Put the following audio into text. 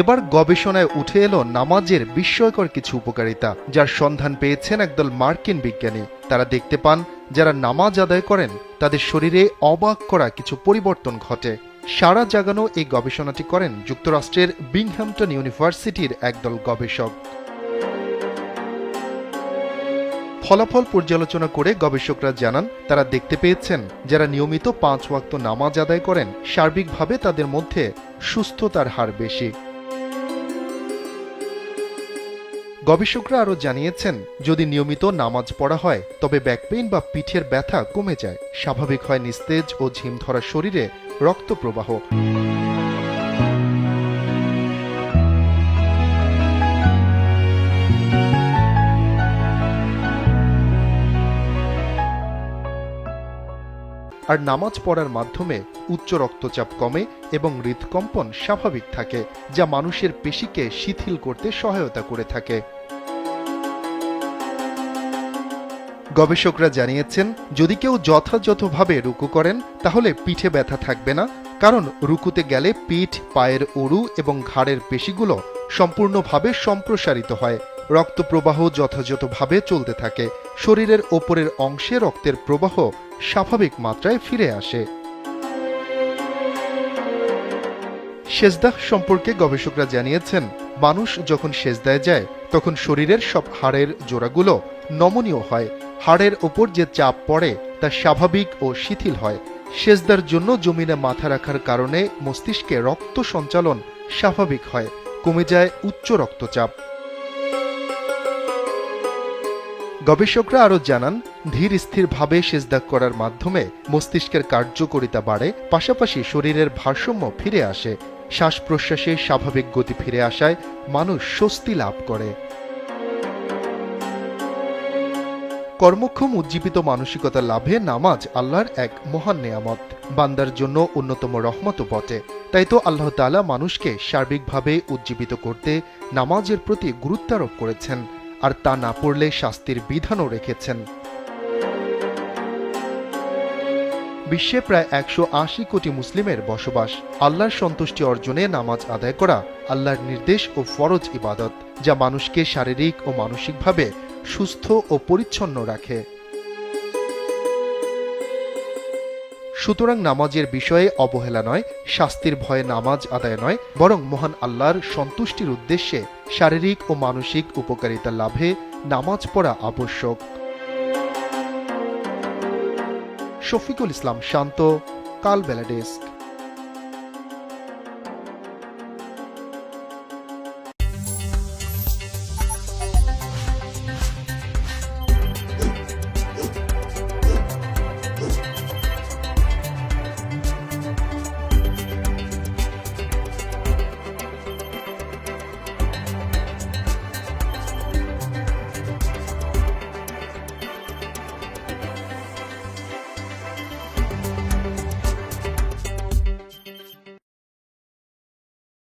এবার গবেষণায় উঠে এলো নামাজের বিস্ময়কর কিছু উপকারিতা, যার সন্ধান পেয়েছেন একদল মার্কিন বিজ্ঞানী। তারা দেখতে পান, যারা নামাজ আদায় করেন, তাদের শরীরে অবাক করা কিছু পরিবর্তন ঘটে। সারা জাগানো এই গবেষণাটি করেন যুক্তরাষ্ট্রের বিংহ্যাম্পটন ইউনিভার্সিটির একদল গবেষক। ফলাফল পর্যালোচনা করে গবেষকরা জানান, তারা দেখতে পেয়েছেন, যারা নিয়মিত পাঁচ ওয়াক্ত নামাজ আদায় করেন, সার্বিকভাবে তাদের মধ্যে সুস্থতার হার বেশি। গবেষকরা আরও জানিয়েছেন, যদি নিয়মিত নামাজ পড়া হয়, তবে ব্যাকপেইন বা পিঠের ব্যথা কমে যায়। স্বাভাবিক হয় নিস্তেজ ও ঝিম ধরা শরীরে রক্ত প্রবাহ আর নামাজ পড়ার মাধ্যমে উচ্চ রক্তচাপ কমে এবং হৃদকম্পন স্বাভাবিক থাকে, যা মানুষের পেশিকে শিথিল করতে সহায়তা করে থাকে। গবেষকরা জানিয়েছেন, যদি কেউ যথাযথভাবে রুকু করেন, তাহলে পিঠে ব্যথা থাকবে না, কারণ রুকুতে গেলে পিঠ, পায়ের অরু এবং ঘাড়ের পেশিগুলো সম্পূর্ণভাবে সম্প্রসারিত হয়। রক্ত প্রবাহ যথাযথভাবে চলতে থাকে। শরীরের ওপরের অংশে রক্তের প্রবাহ স্বাভাবিক মাত্রায় ফিরে আসে। সেজদাহ সম্পর্কে গবেষকরা জানিয়েছেন, মানুষ যখন সেজদায় যায়, তখন শরীরের সব হাড়ের জোড়াগুলো নমনীয় হয়। হাড়ের ওপর যে চাপ পড়ে তা স্বাভাবিক ও শিথিল হয়। সেজদার জন্য জমিনে মাথা রাখার কারণে মস্তিষ্কে রক্ত সঞ্চালন স্বাভাবিক হয়, কমে যায় উচ্চ রক্তচাপ। গবেষকরা আরও জানান, ধীর স্থিরভাবে সেজদা করার মাধ্যমে মস্তিষ্কের কার্যকারিতা বাড়ে, পাশাপাশি শরীরের ভারসাম্য ফিরে আসে। শ্বাস প্রশ্বাসে স্বাভাবিক গতি ফিরে আসায় মানুষ স্বস্তি লাভ করে। কর্মক্ষম উজ্জীবিত মানসিকতা লাভে নামাজ আল্লাহর এক মহান নেয়ামত। বান্দার জন্য অন্যতম রহমত বটে। তাই তো আল্লাহ তাআলা মানুষকে সার্বিকভাবে উজ্জীবিত করতে নামাজের প্রতি গুরুত্ব আরোপ করেছেন, আর তা না পড়লে শাস্তির বিধানও রেখেছেন। বিশ্বে প্রায় একশো আশি কোটি মুসলিমের বসবাস, আল্লাহর সন্তুষ্টি অর্জনে নামাজ আদায় করা আল্লাহর নির্দেশ ও ফরজ ইবাদত, যা মানুষকে শারীরিক ও মানসিকভাবে সুস্থ ও পরিচ্ছন্ন রাখে। সুতরাং নামাজের বিষয়ে অবহেলা নয়, শাস্তির ভয়ে নামাজ আদায় নয়, বরং মহান আল্লাহর সন্তুষ্টির উদ্দেশ্যে শারীরিক ও মানসিক উপকারিতা লাভে নামাজ পড়া আবশ্যক। শফিকুল ইসলাম শান্ত কাল বেলা ডেস্ক।